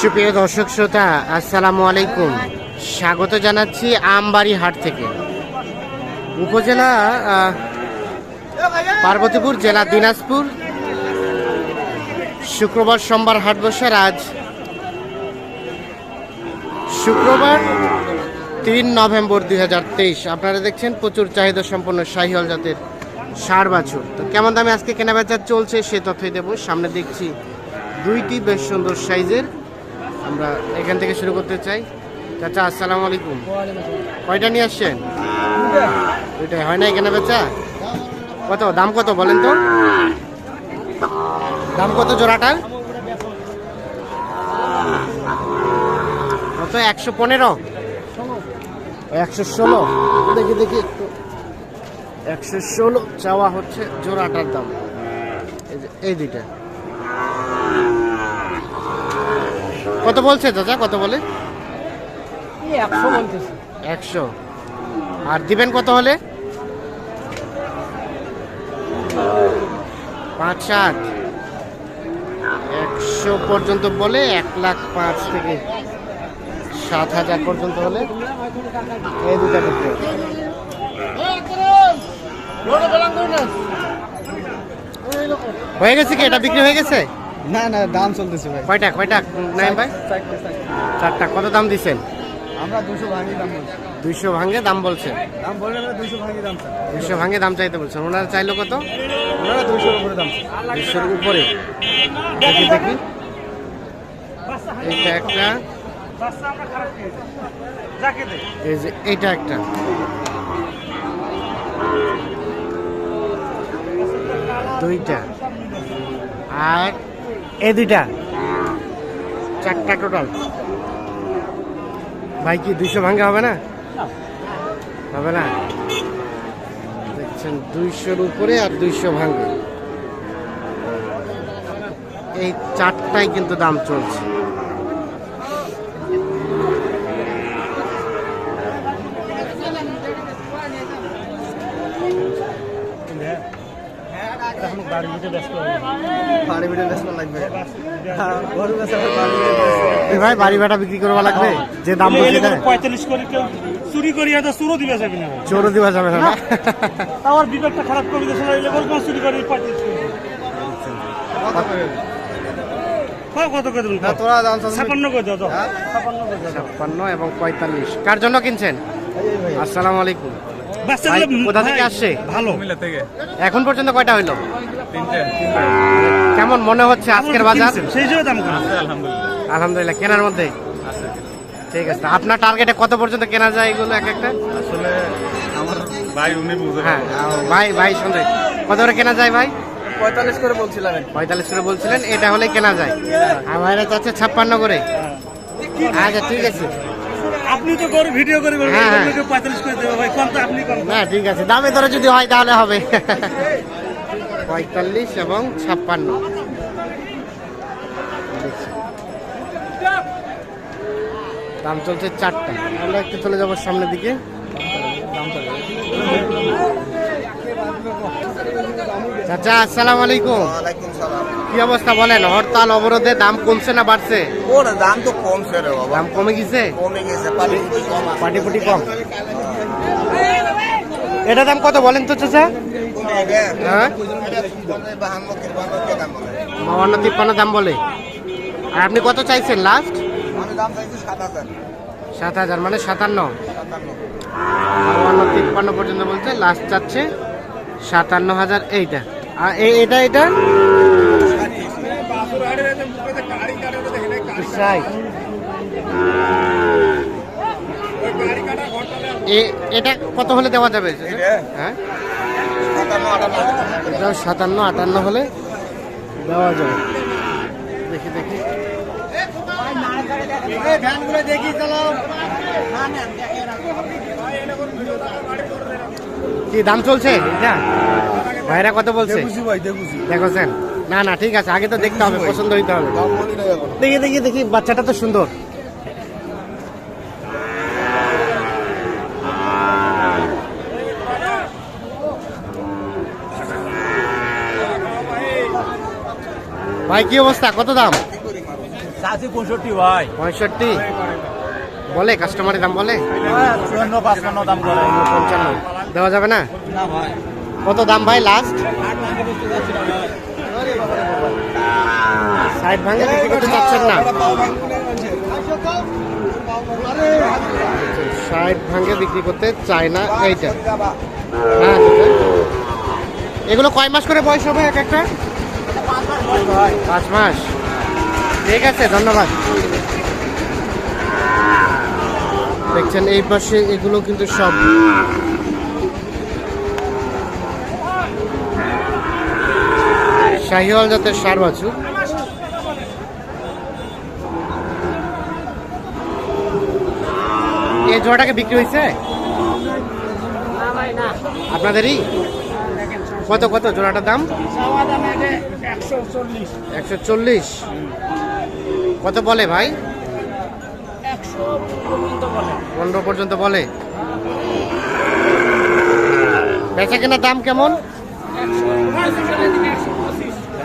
সুপ্রিয় দর্শক শ্রোতা, আসসালামু আলাইকুম। স্বাগত জানাচ্ছি আমবাড়ি হাট থেকে। উপজেলা পার্বতীপুর, জেলা দিনাজপুর। শুক্রবার সোমবার হাট বসার আজ শুক্রবার তিন নভেম্বর দুই হাজার তেইশ। আপনারা দেখছেন প্রচুর চাহিদা সম্পন্ন শাহিওয়াল জাতের ষাড় বাছুর। তো কেমন দামে আজকে কেনাবেচা চলছে সে তথ্যই দেবো। সামনে দেখছি দুইটি বেশ সুন্দর সাইজের আমরা এখান থেকে শুরু করতে চাই। চাচা, আসসালামু আলাইকুম। কয়টা নিয়ে আসছেন? দুইটাই হয় না এখানে বেচা? কত? দাম কত বলেন তো? দাম কত জোড়াটার? কত? একশো পনেরো। একশো ষোলো। দেখি দেখি একটু। একশো ষোলো চাওয়া হচ্ছে জোড়াটার দাম। এই দুইটা। কত বলছে চাচা? কত বলে? একশো বলতেছি। একশো। আর দিবেন কত হলে? পাঁচ সাত একশো পর্যন্ত বলে এক লাখ পাঁচ থেকে সাত হাজার পর্যন্ত হলে এই দুটা হবে। হয়ে গেছে কি? এটা বিক্রি হয়ে গেছে? না না দাম চলতেছে ভাই। কয়টা কয়টা নাই ভাই? চারটে, কত দাম দিছেন? আমরা দুশো ভাঙি দাম বলছি। দুইশো ভাঙে দাম বলছে দাম বললে দুশো ভাঙি দাম দুইশো ভাঙে দাম চাইতে বলছেন। ওনারা চাইলো কত? ওনারা দুশোর উপরে দাম চাই। দুইশোর উপরে। দেখি দেখি। এইটা একটা। এই যে এইটা একটা। দুইটা। আর দুইটা? চারটা টোটাল ভাই কি দুইশো ভাঙ্গা হবে না? হবে না? দেখছেন দুইশোর উপরে আর দুইশো ভাঙ্গে এই চারটাই কিন্তু দাম চলছে। বাড়ি বিড়ে বেচতে লাগবে। হ্যাঁ, গরু বেচা বাড়ি বিড়ে বেচতে। এই ভাই বাড়ি ভাড়া বিক্রি করবা লাগবে? যে দাম বলছে তাই? পঁয়তাল্লিশ করে কেউ চুরি করি হয়তো চুরো দিবে যাবে না। চোরও দিবা যাবে না? না? আমার বিবেকটা খারাপ করে দিয়েছে লেবার কোন চুরি করি পঁয়তাল্লিশ করে কত করে দেবেন না, তোরা দাম চাচ্ছিস? ছাপান্ন করে দাও দাও। ছাপান্ন করে দাও ছাপ্পান্ন এবং পঁয়তাল্লিশ। কার জন্য কিনছেন? আসসালামু আলাইকুম। কোথা থেকে আসছে? ভালো। এখন পর্যন্ত কয়টা হইল? কেমন মনে হচ্ছে আজকের বাজার? সেই হিসেবে দাম কম আলহামদুলিল্লাহ। কেনার মধ্যে ঠিক আছে আপনার টার্গেটে কত পর্যন্ত কেনা যায় এগুলো এক একটা? আসলে আমার ভাই উনি বুঝে হ্যাঁ ভাই ভাই শুনতে। কত করে কেনা যায় ভাই? পঁয়তাল্লিশ করে বলছিলাম পঁয়তাল্লিশ করে বলছিলেন এটা হলেই কেনা যায়। আর ভাইরা চাচ্ছে ছাপ্পান্ন করে। আচ্ছা ঠিক আছে। আপনি তো গরু ভিডিও করে বলবেন হ্যাঁ, হ্যাঁ। করে দেবে ভাই কম তো আপনি কম। না ঠিক আছে। দামে ধরে যদি হয় তাহলে হবে। পঁয়তাল্লিশ এবং ছাপ্পান্ন। দাম চলছে চারটা। আমরা একটু চলে যাব সামনের দিকে। চাচা আসসালামু আলাইকুম। কি অবস্থা বলেন হরতাল অবরোধে দাম কমছে না বাড়ছে? দাম তো কমছে রে বাবা। দাম কমে গেছে? কমে গেছে কম। পাটি পুটি এটা দাম কত বলেন তো চাচা। হ্যাঁ তিপ্পান্ন দাম বলে। আর আপনি কত চাইছেন লাস্ট সাত হাজার মানে সাতান্ন। বাবান্ন তিপ্পান্ন পর্যন্ত বলছে লাস্ট চাচ্ছে সাতান্ন হাজার এইটা। আর এটা এটা? ষাট। এ- এটা কত হলে দেওয়া যাবে? হ্যাঁ? সাতান্ন আটান্ন সাতান্ন আটান্ন হলে দেওয়া যাবে। দেখি দেখি। কি দাম চলছে? এটা? ভাইরা কত বলছে। দেখছেন না না ঠিক আছে। আগে তো দেখতে হবে পছন্দ হইতে হবে। দেখি দেখি দেখি বাচ্চাটা তো সুন্দর। ভাই কি অবস্থা? কত দাম? চাষি পঁয়ষট্টি ভাই। পঁয়ষট্টি? বলে কাস্টমারের দাম বলে? চুয়ান্ন পাঁচপান্ন দাম করে। পঞ্চান্ন। দেওয়া যাবে না? কত দাম ভাই লাস্ট ষাট ভাঙে বিক্রি করতে চাচ্ছেন না? ষাট ভাঙে বিক্রি করতে চায় না এইটা। হ্যাঁ এগুলো কয় মাস করে বয়স হবে এক একটা? পাঁচ মাস। ঠিক আছে ধন্যবাদ। দেখছেন এই পাশে এগুলো কিন্তু সব। শাহিওয়াল জাতের সার বাছুর। এই জোড়াটাকে বিক্রি হয়েছে? আপনাদেরই? কত কত জোড়াটার দাম? একশো চল্লিশ। কত বলে ভাই? পনেরো পর্যন্ত বলে। বেচা কেনার দাম কেমন?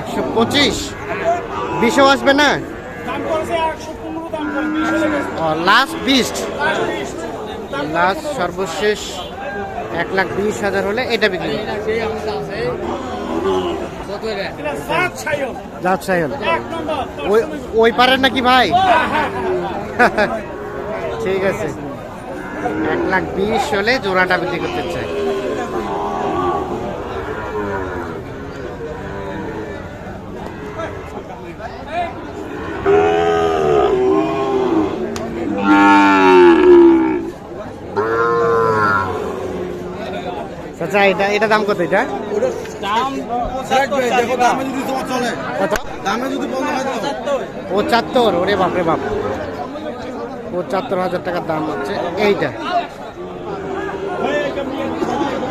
একশো পঁচিশ বিশেও আসবে না? লাস্ট বিস্ট লাস্ট সর্বশেষ। এক লাখ বিশ হাজার হলে এটা বিক্রি ওই ওই পারেন নাকি ভাই? ঠিক আছে। এক লাখ বিশ হলে জোড়াটা বিক্রি করতে চাই। আচ্ছা এটা এটা দাম কত এটা? পঁচাত্তর ওরে বাপরে বাপ। পঁচাত্তর হাজার টাকার দাম হচ্ছে এইটা।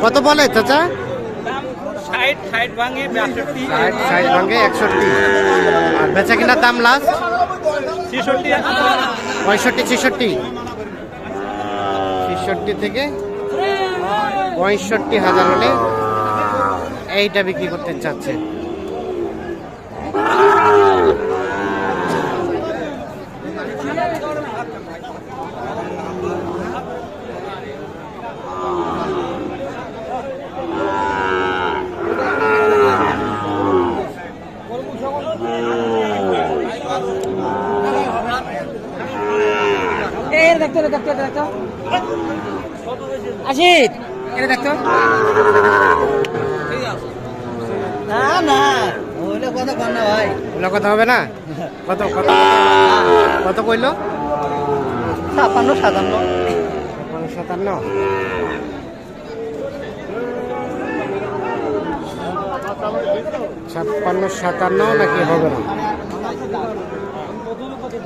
কত বলে চাচা? ষাট ষাট ভাঙে একষট্টি। আর বেচা কিনার দাম লাস্ট পঁয়ষট্টি ছেষট্টি। ছেষট্টি থেকে পঁয়ষট্টি হাজার হলে এইটা বিক্রি করতে চাচ্ছে এর দেখতো এটা দেখতো এটা দেখতো আশিক এটা দেখতো না না ওইটা কথা কর না ভাই ওগুলো কথা হবে না কত কত কত কইলো ছাপ্পান্ন সাতান্ন সাতান্ন ছাপ্পান্ন সাতান্ন নাকি হবে না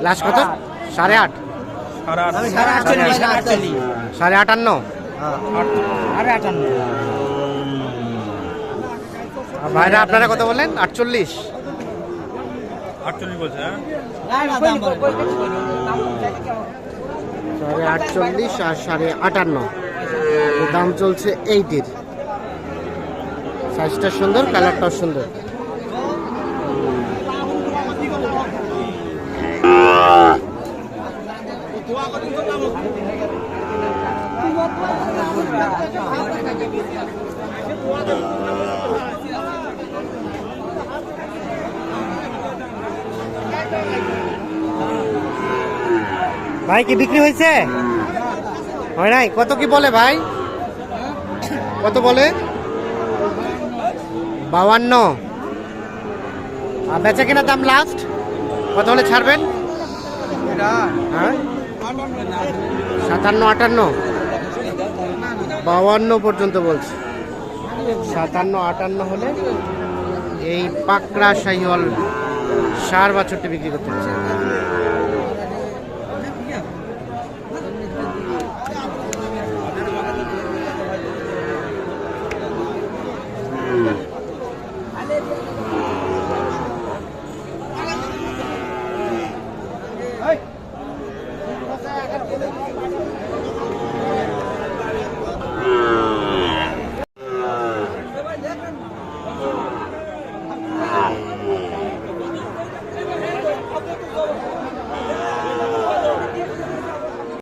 লাস্ট কত সাড়ে আট সাড়ে আটান্ন আরে আটান্ন। ভাইরা আপনারা কত বলেন আটচল্লিশ? আটচল্লিশ বলছে হ্যাঁ? সাড়ে আটচল্লিশ আর সাড়ে আটান্ন। দাম চলছে এইটির। সাইজটা সুন্দর কালারটাও সুন্দর। ভাই, কি বিক্রি হয়েছে? হয় নাই? কত কি বলে ভাই? কত বলে? বাউান্ন আর বেচা কেনার দাম লাস্ট কত হলে ছাড়বেন? হ্যাঁ? সাতান্ন, আটান্ন? বাউান্ন পর্যন্ত বলছে। সাতান্ন, আটান্ন হলে এই পাকড়া সাইহল সার বাছরটি বিক্রি করতে হচ্ছে